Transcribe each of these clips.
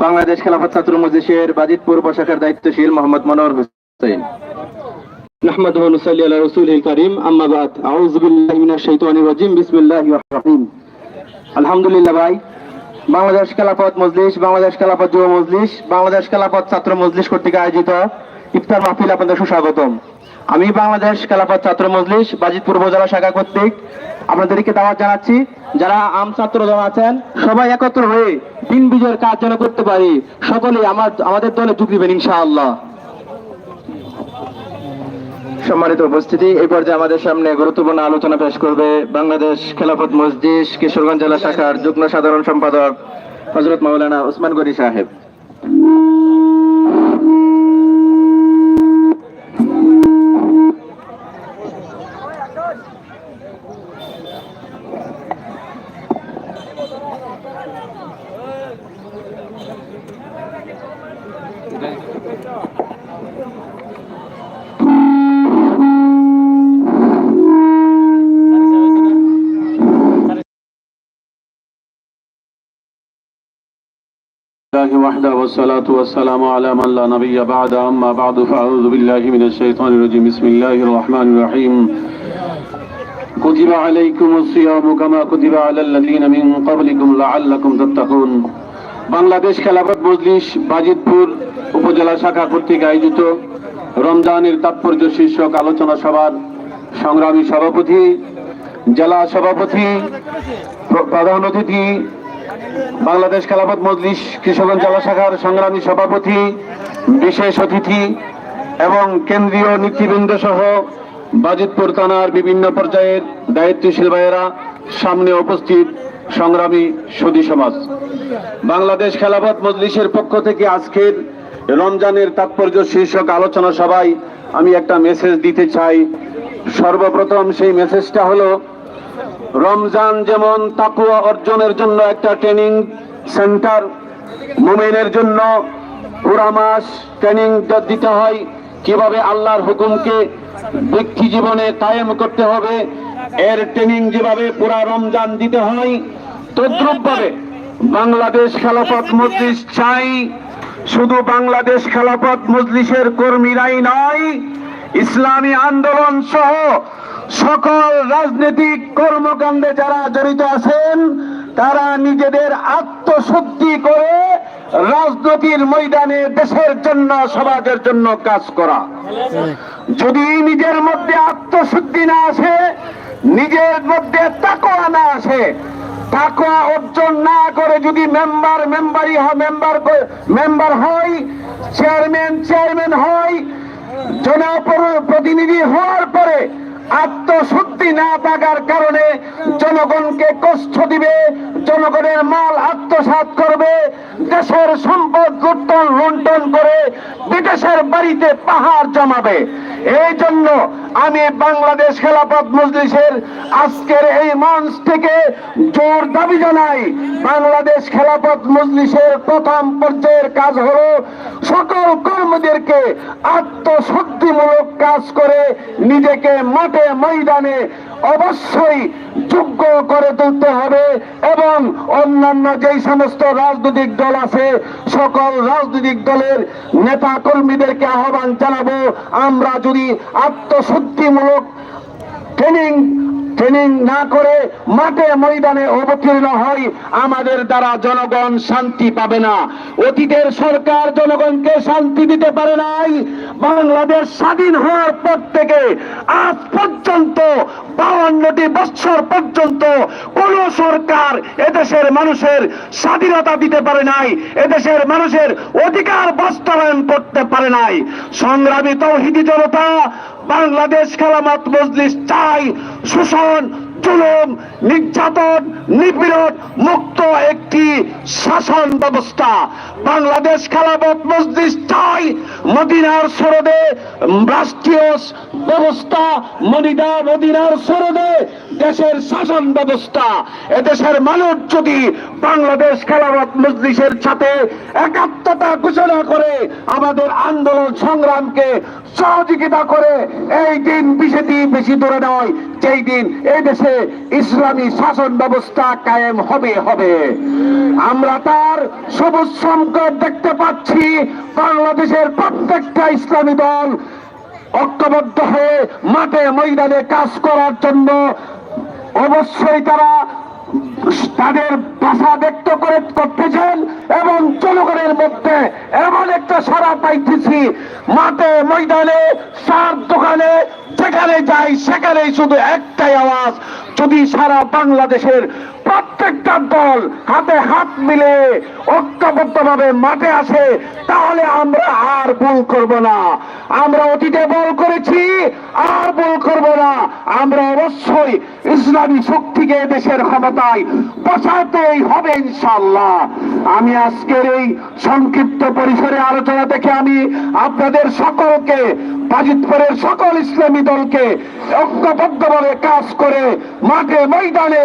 বাংলাদেশ খেলাফত ছাত্র মজলিসের বাজিতপুর উপশাখার দায়িত্বশীল মোহাম্মদ মনোয়ার হোসেন نحمده ونصلي على رسوله الكريم أما بعد أعوذ بالله من الشيطان الرجيم بسم الله الرحمن الرحيم আলহামদুলিল্লাহ ভাই বাংলাদেশ খেলাফত মজলিস বাংলাদেশ খেলাফত যুব মজলিস বাংলাদেশ খেলাফত ছাত্র মজলিস কর্তৃক আয়োজিত ইফতার মাহফিল আপনাদের সুস্বাগতম আমি বাংলাদেশ খেলাফত ছাত্র মজলিস বাজিতপুর উপজেলা শাখা কর্তৃক আপনাদেরকে দাওয়াত জানাচ্ছি, যারা আম ছাত্র দল আছেন, সবাই একত্র হয়ে দিন বিজয়ের কাজ যেন করতে পারি। সকলে আমার, আমাদের দলে যোগ দিবেন ইনশাআল্লাহ। সম্মানিত উপস্থিতি, এই পর্যায়ে আমাদের সামনে গুরুত্বপূর্ণ আলোচনা পেশ করবে বাংলাদেশ খেলাফত মসজিদ কিশোরগঞ্জ জেলা শাখার যুগ্ম সাধারণ সম্পাদক হজরত মাওলানা ওসমান গনি সাহেব। والصلاة والسلام على من لا نبي بعد أما بعد فأعوذ بالله من الشيطان الرجيم بسم الله الرحمن الرحيم كتب عليكم الصيام كما كتب على الذين من قبلكم لعلكم تتقون বাংলাদেশ খেলাফত মজলিস বাজিতপুর উপজেলা শাখা কর্তৃক আয়োজিত রমজানের তাৎপর্য শীর্ষক আলোচনা সভার সংগ্রামী সভাপতি জেলা সভাপতি প্র- প্রধান অতিথি বাংলাদেশ খেলাফত মজলিস কিশোরগঞ্জ জেলা শাখার সংগ্রামী সভাপতি, বিশেষ অতিথি এবং কেন্দ্রীয় নীতিবৃন্দ সহ বাজিতপুর থানার বিভিন্ন পর্যায়ের দায়িত্বশীল ভাইয়েরা সামনে উপস্থিত সংগ্রামী সুদী সমাজ। বাংলাদেশ খেলাফত মজলিসের পক্ষ থেকে আজকের রমজানের তাৎপর্য শীর্ষক আলোচনা সভায় আমি একটা মেসেজ দিতে চাই। সর্বপ্রথম সেই মেসেজটা হলো রমজান যেমন তাকুয়া অর্জনের জন্য একটা ট্রেনিং সেন্টার, মুমিনের জন্য পুরা মাস ট্রেনিং দিতে হয়। কীভাবে আল্লাহর হুকুমকে ব্যক্তি জীবনে কায়েম করতে হবে, এর ট্রেনিং যেভাবে পুরা রমজান দিতে হয়, তদ্রুপভাবে বাংলাদেশ খেলাফত মজলিস চাই। শুধু বাংলাদেশ খেলাফত মজলিসের কর্মীরাই নয়, ইসলামী আন্দোলন সহ সকল রাজনৈতিক কর্মকাণ্ডে যারা জড়িত আছেন, তারা নিজেদের আত্মশুদ্ধি করে রাজনীতির ময়দানে দেশের জন্য, সমাজের জন্য কাজ করা। যদি নিজের মধ্যে আত্মশুদ্ধি না আসে, নিজের মধ্যে তাকওয়া না আসে, তাকওয়া অর্জন না করে যদি মেম্বার, মেম্বারি হয় মেম্বার মেম্বার হয়, চেয়ারম্যান চেয়ারম্যান হয়, জনপ্রতিনিধি হওয়ার পরে আত্মশুদ্ধি না থাকার কারণে জনগণকে কষ্ট দিবে, জনগণের মাল আত্মসাত করবে, দেশের সম্পদ লুণ্ঠন লুণ্ঠন করে বিদেশের বাড়িতে পাহাড় জমাবে। এই জন্য আমি বাংলাদেশ খেলাফত মজলিসের আজকের এই মঞ্চ থেকে জোর দাবি জানাই, বাংলাদেশ খেলাফত মজলিসের প্রথম পর্যায়ের কাজ হলো সকল কর্মীদেরকে আত্মশুদ্ধিমূলক কাজ করে নিজেকে মাঠে, ময়দানে অবশ্যই যোগ্য করে তুলতে হবে এবং অন্যান্য যেই সমস্ত রাজনৈতিক দল আছে, সকল রাজনৈতিক দলের নেতা কর্মীদেরকে আহ্বান জানাব। আমরা যদি আত্মশুদ্ধিমূলক ট্রেনিং ট্রেনিং না করে মাঠে ময়দানে অবতীর্ণ হয় আমাদের দ্বারা জনগণ শান্তি পাবে না। অতীতের সরকার জনগণকে শান্তি দিতে পারে নাই। বাংলাদেশ স্বাধীন হওয়ার পর থেকে আজ পর্যন্ত বাউান্নটি বছর পর্যন্ত কোন সরকার এদেশের মানুষের স্বাধীনতা দিতে পারে নাই, এদেশের মানুষের অধিকার বাস্তবায়ন করতে পারে নাই। সংগ্রামী তৌহিদি জনতা বাংলাদেশ খেলামাত মজলিস চাই শোষণ জুলুম, নির্যাতন, নিপীড়ন মুক্ত একটি শাসন ব্যবস্থা। বাংলাদেশ খেলামত মজলিস চাই, মদিনার সরদে রাষ্ট্রীয় ব্যবস্থা, মদিনা, মদিনার সরদে দেশের শাসন ব্যবস্থা, এদেশের মানুষ যদি বাংলাদেশ খেলাফত মজলিসের সাথে একাত্মতা ঘোষণা করে, আমাদের আন্দোলন সংগ্রামকে সহযোগিতা করে, এই দিন বেশি বেশি দূরে নয় যেই দিন এই দেশে ইসলামী শাসন ব্যবস্থা কায়েম হবে হবে। আমরা তার সবুজ সংকট দেখতে পাচ্ছি, বাংলাদেশের প্রত্যেকটা ইসলামী দল ঐক্যবদ্ধ হয়ে মাঠে ময়দানে কাজ করার জন্য অবশ্যই তারা তাদের ভাষা ব্যক্ত করে করতেছেন এবং জনগণের মধ্যে এমন একটা সারা পাইতেছি, মাঠে, ময়দানে, সার দোকানে, যেখানে যাই, সেখানেই শুধু একটাই আওয়াজ যদি সারা বাংলাদেশের প্রত্যেকটা দল হাতে হাত মিলে ঐক্যবদ্ধভাবে মাঠে আসে, তাহলে আমরা আর ভুল করব না। আমরা অতীতে বল করেছি, আর ভুল করব না। আমরা অবশ্যই ইসলামী শক্তিকে দেশের ক্ষমতায় বসাতেই হবে ইনশাল্লাহ আমি আজকের এই সংক্ষিপ্ত পরিসরে আলোচনা থেকে আমি আপনাদের সকলকে, বাজিতপুরের সকল ইসলামী দলকে ঐক্যবদ্ধভাবে কাজ করে মাঠে ময়দানে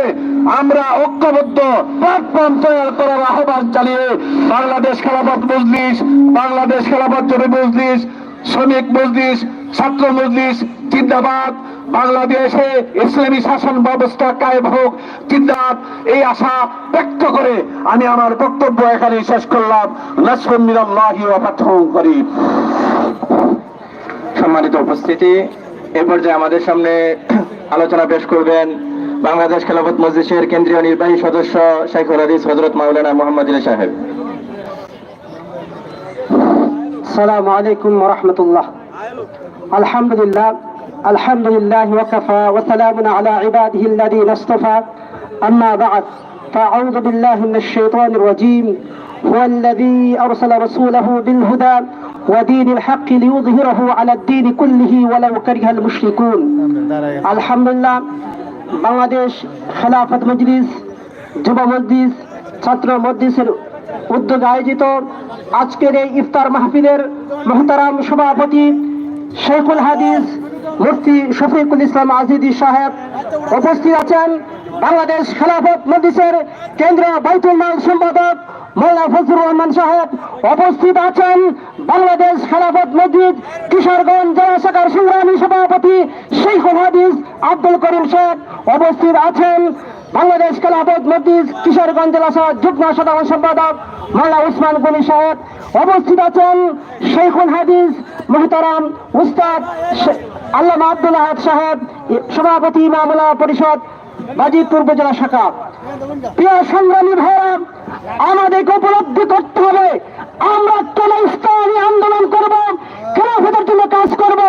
আমরা ঐক্যবদ্ধ প্ল্যাটফর্ম তৈরি করার আহ্বান চালিয়ে বাংলাদেশ খেলাফত মজলিস, বাংলাদেশ খেলাফত জমি মজলিস, শ্রমিক মজলিস, ছাত্র মজলিস, জিন্দাবাদ। বাংলাদেশে ইসলামী শাসন ব্যবস্থা কায়েম হোক, জিন্দাবাদ। এই আশা ব্যক্ত করে আমি আমার বক্তব্য এখানে শেষ করলাম। নাসরুম মিনাল্লাহি ওয়া ফাতহুন সম্মানিত উপস্থিতি, এ পর্যায়ে আমাদের সামনে আলোচনা পেশ করবেন বাংলাদেশ খেলাফত মজলিসের কেন্দ্রীয় নির্বাহী সদস্য শাইখুল হাদিস হজরত মাওলানা মোহাম্মদ আলী সাহেব السلام عليكم ورحمة الله الحمد لله الحمد لله وكفى وسلام على عباده الذين اصطفى أما بعد فأعوذ بالله من الشيطان الرجيم هو الذي أرسل رسوله بالهدى ودين الحق ليظهره على الدين كله ولو كره المشركون الحمد لله বাংলাদেশ খেলাফত মজলিস, যুব মজলিস, ছাত্র মজলিসের উদ্যোগে আয়োজিত আজকের এই ইফতার মাহফিলের মহতারাম সভাপতি শেখুল হাদিস, মুফতি শফিকুল ইসলাম আজিদি সাহেব উপস্থিত আছেন। বাংলাদেশ খেলাফত মজলিসের কেন্দ্র বাইতুল মাল সম্পাদক মোল্লা ফজলুর রহমান সাহেব উপস্থিত আছেন। বাংলাদেশ খেলাফত মসজিদ কিশোরগঞ্জ জেলা শাখার সংগ্রামী সভাপতি শেখুল হাদিস আব্দুল করিম শেখ উপস্থিত আছেন বাংলাদেশ খেলাফত মসজিদ কিশোরগঞ্জ জেলা শাখার যুগ্ম সাধারণ সম্পাদক মোল্লা উসমান গনি সাহেব উপস্থিত আছেন শেখুল হাদিস, মোহতারাম উস্তাদ আল্লামা আব্দুল আহাদ সাহেব, সভাপতি মামলা পরিষদ বাজিতপুর উপজেলা শাখা। প্রিয় সংগ্রামী ভাইরা, আমাদেরকে উপলব্ধি করতে হবে। আমরা কেন ইসলামী আন্দোলন করব খেলাফতের জন্য কাজ করব?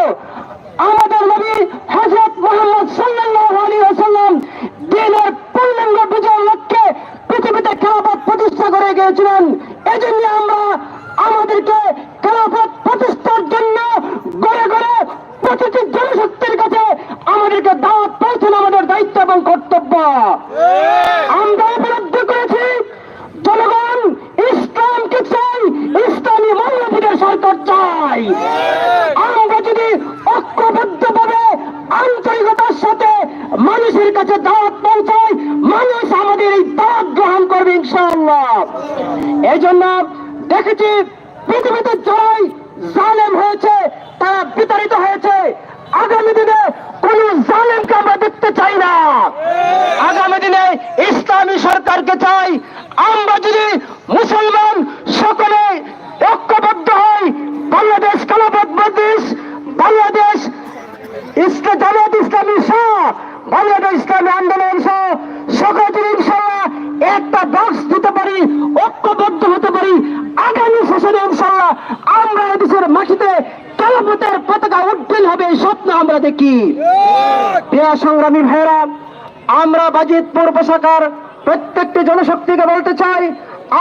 আমাদের নবী হযরত মোহাম্মদ সাল্লাল্লাহু আলাইহি ওয়াসাল্লাম দিনের পূর্ণাঙ্গ বিজয়ের লক্ষ্যে পৃথিবীতে খেলাফত প্রতিষ্ঠা করে গিয়েছিলেন। এজন্য আমরা আমাদেরকে খেলাফত প্রতিষ্ঠার জন্য গড়ে গড়ে প্রতিটি জনশক্তির কাছে আমাদেরকে দাওয়াত পৌঁছানো আমাদের দায়িত্ব এবং কর্তব্য আমরা উপলব্ধি করেছি জনগণ ইসলামকে চাই ইসলামী মৌলবীদের সরকার চাই আমরা যদি ঐক্যবদ্ধভাবে আন্তরিকতার সাথে মানুষের কাছে দাওয়াত পৌঁছাই মানুষ আমাদের এই দাওয়াত গ্রহণ করবে ইনশাআল্লাহ এই জন্য দেখেছি পৃথিবীতে যারাই জালেম হয়েছে তারা বিতাড়িত হয়েছে আগামী দিনে কোন জালেমকে আমরা দেখতে চাই না আগামী দিনে ইসলামী সরকারকে চাই আমরা যদি মুসলমান সকলে ঐক্যবদ্ধ হই বাংলাদেশ খেলাফত মজলিস বাংলাদেশ ইসলাম জামাত ইসলামী সহ বাংলাদেশ ইসলামী আন্দোলন সহ সকল যদি ইনশাল্লাহ একটা বক্স দিতে পারি ঐক্যবদ্ধ হতে পারি আগামী সেশনে ইনশাল্লাহ আমরা এদেশের মাটিতে খেলাফতের পতাকা উড্ডীন হবে এই স্বপ্ন দেখি প্রিয় সংগ্রামী ভাইরা আমরা বাজিতপুর পোশাকার প্রত্যেকটি জনশক্তিকে বলতে চাই,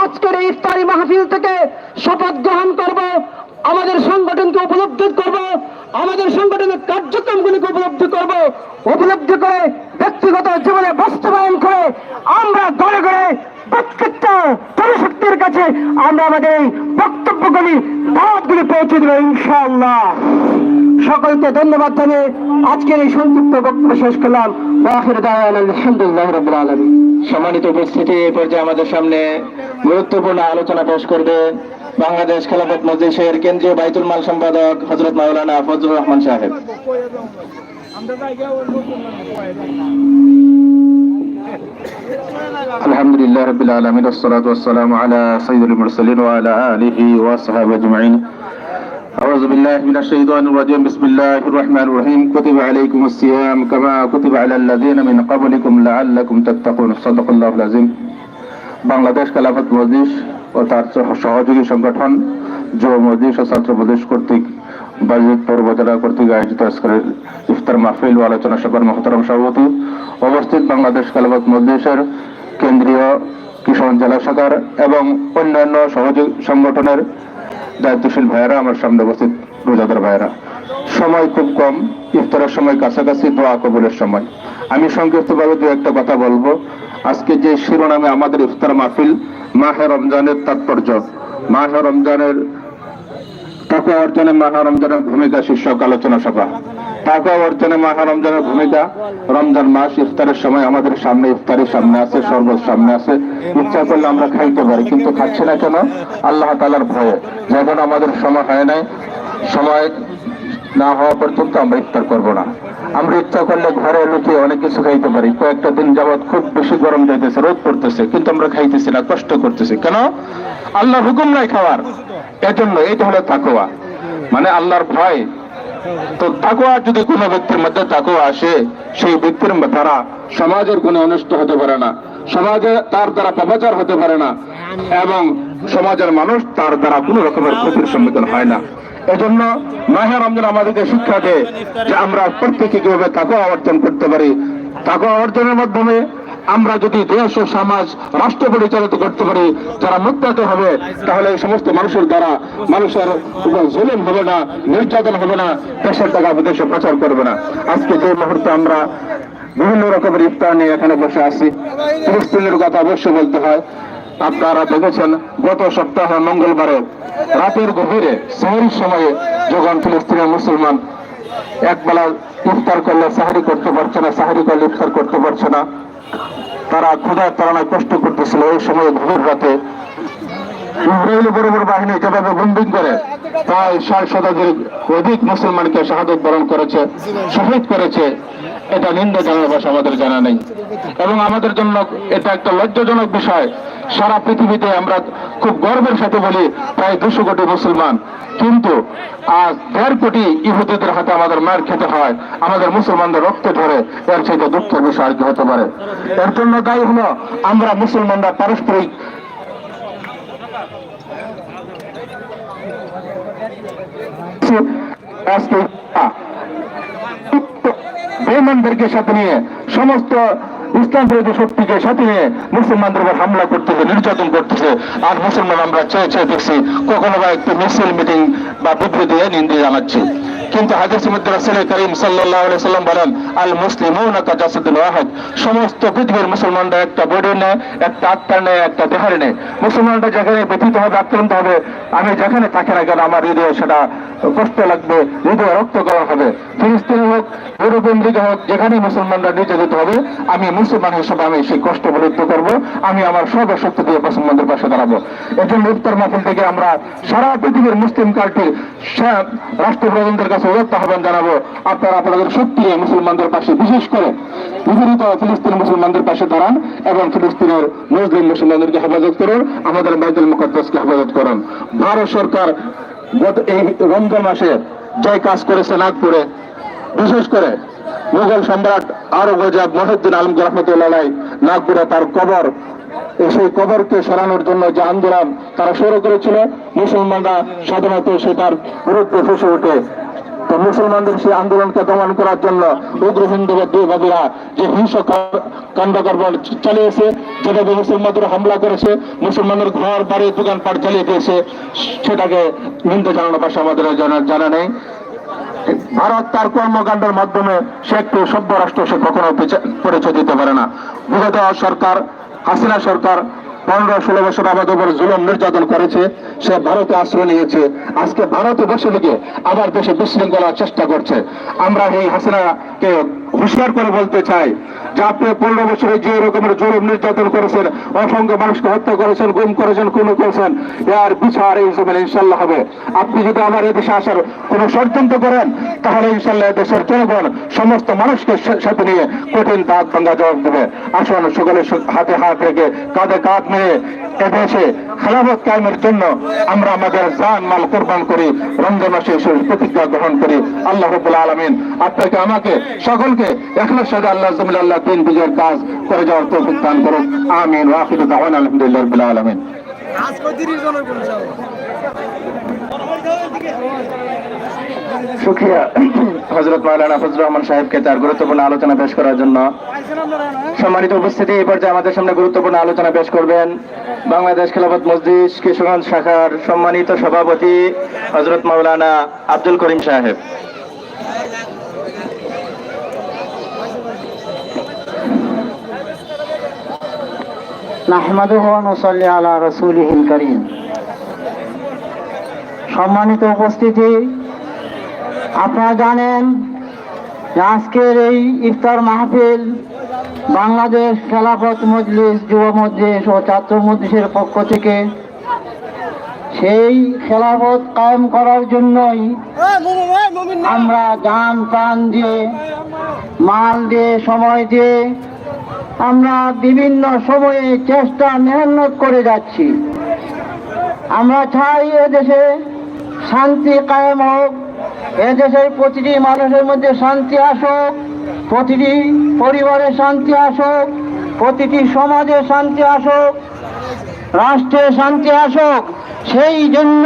আজকের এই ইফতারি মাহফিল থেকে শপথ গ্রহণ করব, আমাদের সংগঠনকে উপলব্ধি করব, আমাদের সংগঠনের কার্যক্রমগুলিকে উপলব্ধি করব, উপলব্ধি করে ব্যক্তিগত জীবনে বাস্তবায়ন করে আমরা গড়ে গড়ে প্রত্যেকটা জনশক্তির কাছে আমরা আমাদের এই বক্তব্যগুলি, দাওয়াতগুলি পৌঁছে দেবো, ইনশাআল্লাহ। সকলকে ধন্যবাদ জানিয়ে আজকের এই সংক্ষিপ্ত বক্তব্য শেষ করলাম। আলহামদুলিল্লাহ রবিল আলমী সম্মানিত উপস্থিতি এ পর্যায়ে আমাদের সামনে গুরুত্বপূর্ণ আলোচনা পেশ করবে বাংলাদেশ খেলাফত মজলিসের কেন্দ্রীয় বাইতুল মাল সম্পাদক হজরত মাওলানা ফজলুর রহমান সাহেব। আলহামদুলিল্লাহ রবিল আলমিন ওসলাত আলা সঈদুল মুরসলিন ওয়ালা আলিহি ওয়াসাহাব আজমাইন। أعوذ بالله من الشيطان الرجيم بسم الله الرحمن الرحيم كتب عليكم الصيام كما كتب على الذين من قبلكم لعلكم تتقون صدق الله العظيم বাংলাদেশ খেলাফত মজলিস ও তার সহ- সহযোগী সংগঠন যুব মজলিস ও ছাত্র মজলিস কর্তৃক বাজিত পর্বতরা কর্তৃক আয়োজিত আজকের ইফতার মাহফিল ও আলোচনা সভার মহতরম সভাপতি উপস্থিত বাংলাদেশ খেলাফত মজলিসের কেন্দ্রীয় কিশোর জেলা শাখার এবং অন্যান্য সহযোগী সংগঠনের দায়িত্বশীল ভাইয়েরা, আমার সামনে উপস্থিত রোজাদার ভাইয়েরা, সময় খুব কম, ইফতারের সময় কাছাকাছি, দোয়া কবুলের সময়। আমি সংক্ষিপ্তভাবে দু একটা কথা বলব। আজকে যে শিরোনামে আমাদের ইফতার মাহফিল, মাহে রমজানের তাৎপর্য। মাহে রমজানের টাকা অর্জনে মাহে রমজানের ভূমিকা শীর্ষক আলোচনা সভা। তাকে অর্জনে মাহা রমজানের ভূমিকা। রমজান মাস, ইফতারের সময় আমাদের সামনে, ইফতারের সামনে আছে শরবত সামনে আছে। ইচ্ছা করলে আমরা খাইতে পারি, কিন্তু খাচ্ছি না কেন? আল্লাহ তালার ভয়ে। যখন আমাদের সময় হয় নাই, সময় না হওয়া পর্যন্ত আমরা ইফতার করব না। আমরা ইচ্ছা করলে ঘরে লুকিয়ে অনেক কিছু খাইতে পারি। কয়েকটা দিন যাবৎ খুব বেশি গরম যাইতেছে, রোদ পড়তেছে, কিন্তু আমরা খাইতেছি না, কষ্ট করতেছি। কেন? আল্লাহর হুকুম নাই খাওয়ার। এজন্য এইটা হলো তাকোয়া মানে আল্লাহর ভয়। তো তাকোয়া যদি কোনো ব্যক্তির মধ্যে তাকোয়া আসে, সেই ব্যক্তির দ্বারা সমাজের কোনো অনিষ্ট হতে পারে না। সমাজে তার দ্বারা পাপাচার হতে পারে না এবং সমাজের মানুষ তার দ্বারা কোনো রকমের ক্ষতির সম্মুখীন হয় না। এজন্য মাহে রমজান আমাদেরকে শিক্ষা দেয় যে আমরা প্রত্যেকে কীভাবে তাকোয়া অর্জন করতে পারি। তাকোয়া অর্জনের মাধ্যমে আমরা যদি দেশ ও সমাজ, রাষ্ট্র পরিচালিত করতে পারি, যারা মুক্তাত হবে, তাহলে এই সমস্ত মানুষের দ্বারা মানুষের জুলুম হবে না, নির্যাতন হবে না, দেশের টাকা বিদেশে প্রচার করবে না। আজকে যে মুহূর্তে আমরা বিভিন্ন রকমের ইফতার নিয়ে এখানে বসে আছি, ফিলিস্তিনের কথা অবশ্যই বলতে হয়। আপনারা দেখেছেন, গত সপ্তাহে মঙ্গলবারে, রাতের গভীরে শহরের সময়ে যখন ফিলিস্তিনের মুসলমান একবেলা ইফতার করলে সাহারি করতে পারছে না, সাহারি করলে ইফতার করতে পারছে না তারা ক্ষুধার তারা কষ্ট করতেছিল। ওই সময় ঘুমের রাতে ইসরায়েলি বাহিনী যেভাবে বন্দিং করে, প্রায় ষাট শতাধিক অধিক মুসলমানকে শাহাদত বরণ করেছে, শহীদ করেছে এটা নিন্দা জানার ভাষা আমাদের জানা নেই। এবং আমাদের জন্য এটা একটা লজ্জাজনক বিষয়। সারা পৃথিবীতে আমরা খুব গর্বের সাথে বলি, প্রায় দুশো কোটি মুসলমান। কিন্তু আজ দেড় কোটি ইহুদিদের হাতে আমাদের মার খেতে হয়, আমাদের মুসলমানদের রক্ত ধরে। এর চাইতে দুঃখের বিষয় হতে পারে। এর জন্য দায়ী হলো আমরা মুসলমানরা পারস্পরিক আজকে বেমানদেরকে সাথে নিয়ে, সমস্ত ইসলাম বিরোধী শক্তিকে সাথে নিয়ে মুসলমানদের উপর হামলা করতেছে, নির্যাতন করতেছে। আর মুসলমান আমরা চেয়ে চেয়ে দেখছি, কখনো বা একটু মিছিল, মিটিং বা বিবৃতি নিন্দে জানাচ্ছি। কিন্তু হাদিসের মধ্যে রাসূল করিম আলাইহি সাল্লাম বলেন আল কাজাসাদুল ওয়াহিদ। সমস্ত পৃথিবীর মুসলমানরা একটা বডি নেয় একটা আত্মা নেয় একটা দেহার নেয় মুসলমানরা যেখানে ব্যথিত হবে, আক্রান্ত হবে, আমি যেখানে থাকি না কেন, আমার হৃদয়ে সেটা কষ্ট লাগবে, হৃদয়ে রক্তকরণ হবে। ফিলিস্তিনি হোক ইউরোপিয়ান দিকে হোক যেখানে মুসলমানরা নির্যাতিত হবে, আমি মুসলমান হিসেবে আমি সেই কষ্ট বলিত করব আমি আমার সর্বশক্তি দিয়ে মুসলমানদের পাশে দাঁড়াবো। এজন্য উত্তর মাহফিল থেকে আমরা সারা পৃথিবীর মুসলিম কান্ট্রির রাষ্ট্রপ্রধানদের কাছে উদ্যত্ত আহ্বান জানাব। আপনারা আপনাদের শক্তি মুসলমানদের পাশে, বিশেষ করে বিপরীত ফিলিস্তিন মুসলমানদের পাশে দাঁড়ান এবং ফিলিস্তিনের মুসলিম মুসলমানদেরকে হেফাজত করুন, আমাদের বাইতুল মুকদ্দাসকে হেফাজত করুন। ভারত সরকার গত এই রমজান মাসে যে কাজ করেছে নাগপুরে, বিশেষ করে মুঘল সম্রাট আরগজাব মহিউদ্দিন আলম রহমতুল্লাহ নাগপুরে তার কবর সেই কবরকে সরানোর জন্য যে আন্দোলন তারা শুরু করেছিল, মুসলমানরা সাধারণত সেটার বিরুদ্ধে ফুসে ওঠে তো মুসলমানদের সেই আন্দোলনকে দমন করার জন্য উগ্র হিন্দু বিভাগীরা যে হিংসা কাণ্ড কারবার চালিয়েছে যেভাবে মুসলমানদের হামলা করেছে মুসলমানের ঘর, বাড়ি, দোকানপাট চালিয়ে দিয়েছে, সেটাকে নিন্দা জানানোর ভাষা আমাদের জানা নেই। ভারত তার কর্মকাণ্ডের মাধ্যমে সে একটু সভ্য রাষ্ট্র সে কখনো পরিচয় দিতে পারে না। বিগত সরকার, হাসিনা সরকার পনেরো ষোলো বছর আমাদের উপর জুলম নির্যাতন করেছে, সে ভারতে আশ্রয় নিয়েছে। আজকে ভারতে বসে থেকে আবার দেশে বিশৃঙ্খলার চেষ্টা করছে। আমরা এই হাসিনাকে হুঁশিয়ার করে বলতে চাই যে আপনি পনেরো বছরে যে রকমের জুলুম নির্যাতন করেছেন, অসংখ্য মানুষকে হত্যা করেছেন, গুম করেছেন, খুন করেছেন, এর বিচার এই জমিনে ইনশাল্লাহ হবে। আপনি যদি আমার এদেশে আসার কোনো ষড়যন্ত্র করেন, তাহলে ইনশাল্লাহ দেশের জনগণ সমস্ত মানুষকে সাথে নিয়ে কঠিন দাঁত ভাঙ্গা জবাব দেবে। আসুন সকলে হাতে হাত রেখে কাঁধে কাঁধ নিয়ে এদেশে খেলাফত কায়েমের জন্য আমরা আমাদের জান মাল কোরবান করি, রমজান মাসে প্রতিজ্ঞা গ্রহণ করি। আল্লাহ রব্বুল আলমিন আপনাকে, আমাকে, সকলকে একলার সাথে আল্লাহ জমিল আল্লাহ দিন বিজয়ের কাজ করে যাওয়ার তৌফিক দান করুন আমিন ওয়াকিদ দাওয়ান আলহামদুলিল্লাহ রবিল আলমিন। সুখিয়া হজরত মাওলানা ফজলুর রহমান সাহেবকে তার গুরুত্বপূর্ণ আলোচনা পেশ করার জন্য সম্মানিত উপস্থিতি এই পর্যায়ে আমাদের সামনে গুরুত্বপূর্ণ আলোচনা পেশ করবেন বাংলাদেশ খেলাফত মসজিদ কিশোরগঞ্জ শাখার সম্মানিত সভাপতি হজরত মাওলানা আব্দুল করিম সাহেব। আলা রাসূলিহিল কারীম। সম্মানিত উপস্থিতি, আপনারা জানেন আজকের এই ইফতার মাহফিল বাংলাদেশ খেলাফত মজলিস, যুব মজলিস ও ছাত্র মজলিসের পক্ষ থেকে। সেই খেলাফত কায়েম করার জন্যই আমরা গান প্রাণ দিয়ে, মাল দিয়ে, সময় দিয়ে আমরা বিভিন্ন সময়ে চেষ্টা মেহনত করে যাচ্ছি। আমরা চাই এদেশে শান্তি কায়েম হোক এদেশের প্রতিটি মানুষের মধ্যে শান্তি আসুক, প্রতিটি পরিবারে শান্তি আসুক, প্রতিটি সমাজে শান্তি আসুক, রাষ্ট্রে শান্তি আসুক, সেই জন্য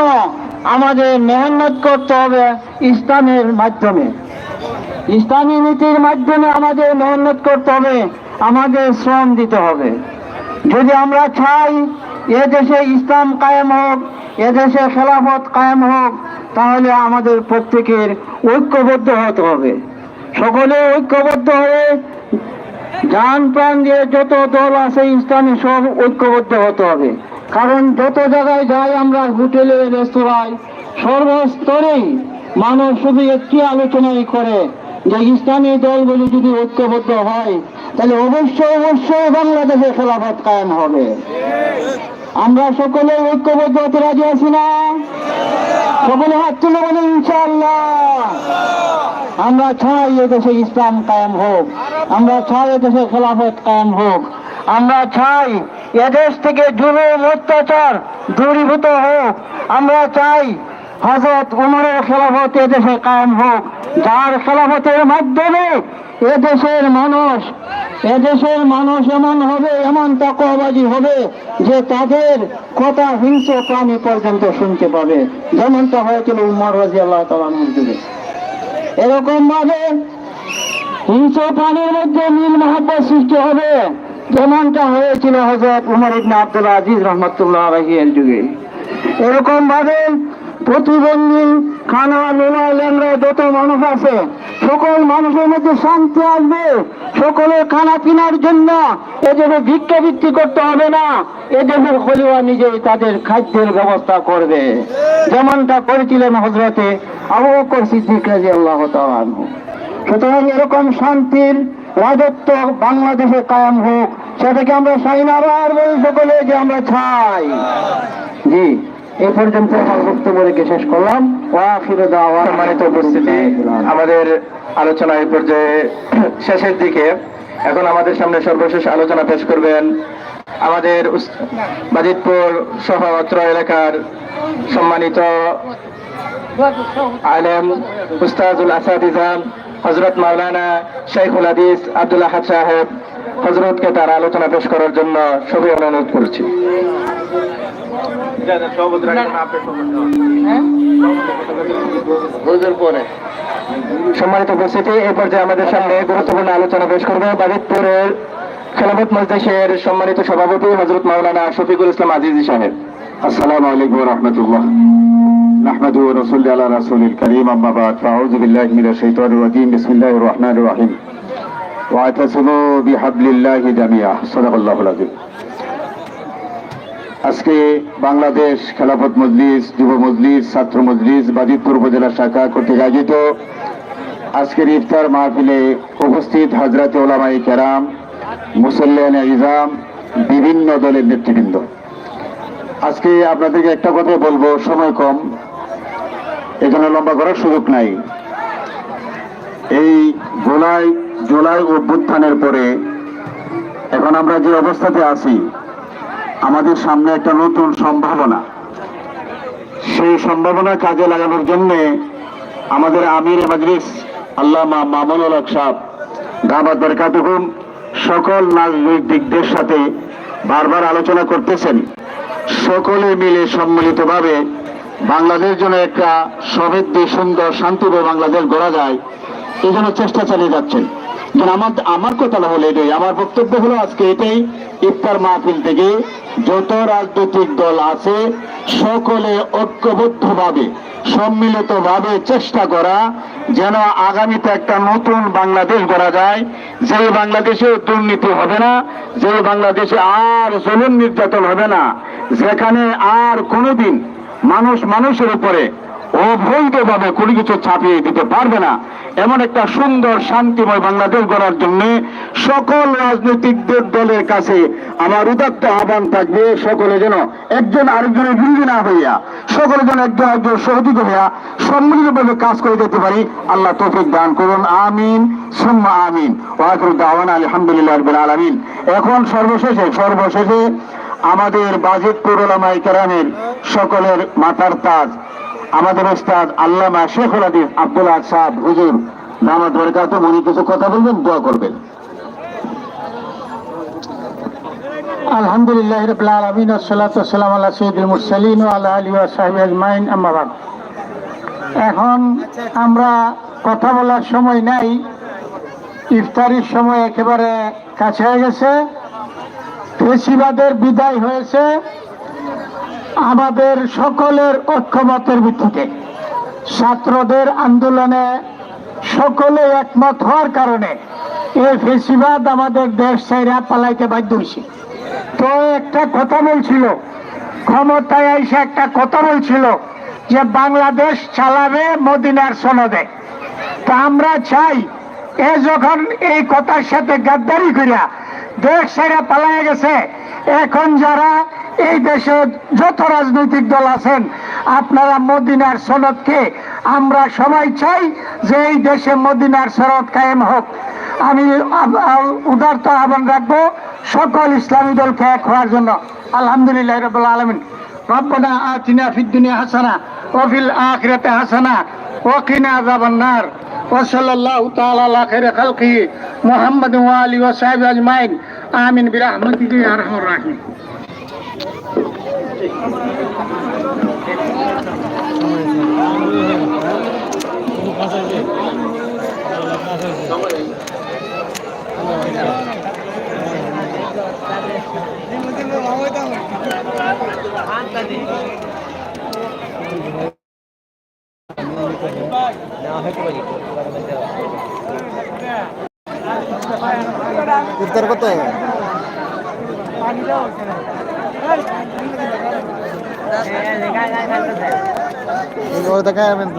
আমাদের মেহনত করতে হবে ইসলামের মাধ্যমে। ইসলামী নীতির মাধ্যমে আমাদের মেহনত করতে হবে। আমাদের শ্রম দিতে হবে। যদি আমরা চাই এদেশে ইসলাম কায়েম হোক এদেশে খেলাফত কায়েম হোক, তাহলে আমাদের প্রত্যেকের ঐক্যবদ্ধ হতে হবে। সকলে ঐক্যবদ্ধ হয়ে যান প্রাণ দিয়ে যত দল আছে, ইসলামী সব ঐক্যবদ্ধ হতে হবে। কারণ যত জায়গায় যাই আমরা, হোটেলে, রেস্তোরাঁয়, সর্বস্তরেই মানুষ শুধু একটি আলোচনাই করে যে ইসলামী দলগুলি যদি ঐক্যবদ্ধ হয় তাহলে অবশ্যই অবশ্যই বাংলাদেশে খেলাফত কায়েম হবে। আমরা সকলে ঐক্যবদ্ধ হতে রাজি আছি না? সকলে হাত তুলে বলে ইনশাআল্লাহ। আমরা চাই এদেশে ইসলাম কায়েম হোক। আমরা চাই এদেশে খেলাফত কায়েম হোক। আমরা চাই এদেশ থেকে জুলুম, অত্যাচার দূরীভূত হোক। আমরা চাই হজরত উমরের খেলাফত এদেশে কায়েম হোক। যার খেলাফতের মাধ্যমে এদেশের মানুষ এদেশের মানুষ এমন হবে, এমন তাকওয়াবাজি হবে যে তাদের কথা হিংস্র প্রাণী পর্যন্ত শুনতে পাবে। যেমনটা হয়েছিল উমর রাজি আল্লাহ তালার যুগে। এরকম ভাবে হিংস্র প্রাণীর মধ্যে মিল মহাব্বত সৃষ্টি হবে, যেমনটা হয়েছিল হজরত উমর ইবনে আব্দুল আজিজ রহমতুল্লাহ আলহিয়ের যুগে। এরকম ভাবে প্রতিবন্ধী খানা লোনা ল্যাংরা যত মানুষ আছে, সকল মানুষের মধ্যে শান্তি আসবে। সকলের খানা কেনার জন্য এদেরকে ভিক্ষা বৃত্তি করতে হবে না। এদেশের খলিওয়া নিজেই তাদের খাদ্যের ব্যবস্থা করবে। যেমনটা করেছিলেন হজরতে আবু বকর সিদ্দিক রাজি আল্লাহ সুতরাং এরকম শান্তির রাজত্ব বাংলাদেশে কায়েম হোক, সেটাকে আমরা চাই না আবার বলি সকলে যে আমরা চাই। জি। এই পর্যন্ত আমার বক্তব্য রেখে শেষ করলাম। সম্মানিত উপস্থিতি, আমাদের আলোচনা এই পর্যায়ে শেষের দিকে। এখন আমাদের সামনে সর্বশেষ আলোচনা পেশ করবেন আমাদের বাজিতপুর সহ অত্র এলাকার সম্মানিত আলেম উস্তাজুল আসাদিজান হজরত মাওলানা শেখুল হাদিস আব্দুল সাহেব হজরতকে তার আলোচনা পেশ করার জন্য সবই অনুরোধ করছি। সম্মানিত উপস্থিতি এই পর্যায়ে আমাদের সামনে গুরুত্বপূর্ণ আলোচনা পেশ করবে বাজিতপুরের খেলাফত মজলিসের সম্মানিত সভাপতি হজরত মাওলানা শফিকুল ইসলাম আজিজি সাহেব السلام عليكم ورحمة الله نحمده ونصلي على رسول الكريم أما بعد فأعوذ بالله من الشيطان الرجيم بسم الله الرحمن الرحيم واعتصموا بحبل الله جميعا صدق الله العظيم আজকে বাংলাদেশ খেলাফত মজলিস, যুব মজলিস, ছাত্র মজলিস, বাজিতপুর উপজেলা শাখা কর্তৃক আয়োজিত আজকের ইফতার মাহফিলে উপস্থিত হাজরাতে ওলামাই কেরাম মুসল্লান ইজাম বিভিন্ন দলের নেতৃবৃন্দ। আজকে আপনাদেরকে একটা কথা বলব, সময় কম। এখানে লম্বা করার সুযোগ নাই। এই জুলাই জুলাই অভ্যুত্থানের পরে এখন আমরা যে অবস্থাতে আছি আমাদের সামনে একটা নতুন সম্ভাবনা। সেই সম্ভাবনা কাজে লাগানোর জন্য আমাদের আমির মাজলিস আল্লামা মামুনুল হক সাহ দাবাত বরকাতুহুম সকল রাজনৈতিকদের সাথে বারবার আলোচনা করতেছেন। সকলে মিলে সম্মিলিতভাবে বাংলাদেশ জন্য একটা সমৃদ্ধ, সুন্দর শান্তিপ্রিয় বাংলাদেশ গড়া যায় এই জন্য চেষ্টা চালিয়ে যাচ্ছেন। আমার আমার কথা হলো এটাই। আমার বক্তব্য হলো আজকে এটাই, ইফতার মাহফিল থেকে যত রাজনৈতিক দল আছে, সকলে ঐক্যবদ্ধভাবে, সম্মিলিতভাবে চেষ্টা করা যেন আগামীতে একটা নতুন বাংলাদেশ গড়া যায়। যে বাংলাদেশে দুর্নীতি হবে না যে বাংলাদেশে আর জলুন নির্যাতন হবে না, যেখানে আর কোনোদিন মানুষ মানুষের উপরে অবৈধভাবে কোনো কিছু ছাপিয়ে দিতে পারবে না। এমন একটা সুন্দর, শান্তিময় বাংলাদেশ গড়ার জন্য সকল রাজনৈতিক দলের কাছে আমার উদাত্ত আহ্বান থাকবে, সকলে যেন একজন আরেকজনের বিরোধী না হইয়া, সকলে যেন একজন একজন সহযোগী হইয়া সম্মিলিতভাবে কাজ করে যেতে পারি, আল্লাহ তৌফিক দান করুন, আমিন, সুম্মা আমিন ওয়াকুর দাওয়ান আলহামদুলিল্লাহ আলামিন। এখন সর্বশেষে সর্বশেষে আমাদের বাজেট ওলামাই কেরামের সকলের মাথার তাজ আমাদের ওস্তাদ আল্লামা শেখুল হাদিস আব্দুল সাহেব, হুজুর, নামাজ বরকাত, উনি কিছু কথা বলবেন, দোয়া করবেন। আলহামদুলিল্লাহ এখন আমরা কথা বলার সময় নাই, ইফতারির সময় একেবারে কাছে হয়ে গেছে, ফেসিবাদের বিদায় হয়েছে। আমাদের সকলের ঐক্যমতের ভিত্তিতে, ছাত্রদের আন্দোলনে সকলে একমত হওয়ার কারণে এই ফেসিবাদ আমাদের দেশ ছাইরা পালাইতে বাধ্য হয়েছে তো একটা কথা বলছিল, ক্ষমতায় এসে একটা কথা বলছিল যে বাংলাদেশ চালাবে মদিনার সনদে। তা আমরা চাই, এ যখন এই কথার সাথে গাদ্দারি করিয়া দেশ ছেড়ে পালায় গেছে, এখন যারা এই দেশে যত রাজনৈতিক দল আছেন আপনারা মদিনার সনদকে আমরা সবাই চাই যে এই দেশে মদিনার সনদ কায়েম হোক আমি আব- আ- উদারত আহ্বান রাখবো সকল ইসলামী দলকে এক হওয়ার জন্য আলহামদুলিল্লাহ রবিল আলমিন ربنا آتنا في الدنيا حسنة وفي الآخرة حسنة وقنا عذاب النار وصلى الله تعالى على خير خلقه محمد وآله وصحبه أجمعين آمين برحمتك يا أرحم الراحمين ইফতার কত? और तक आया मैंने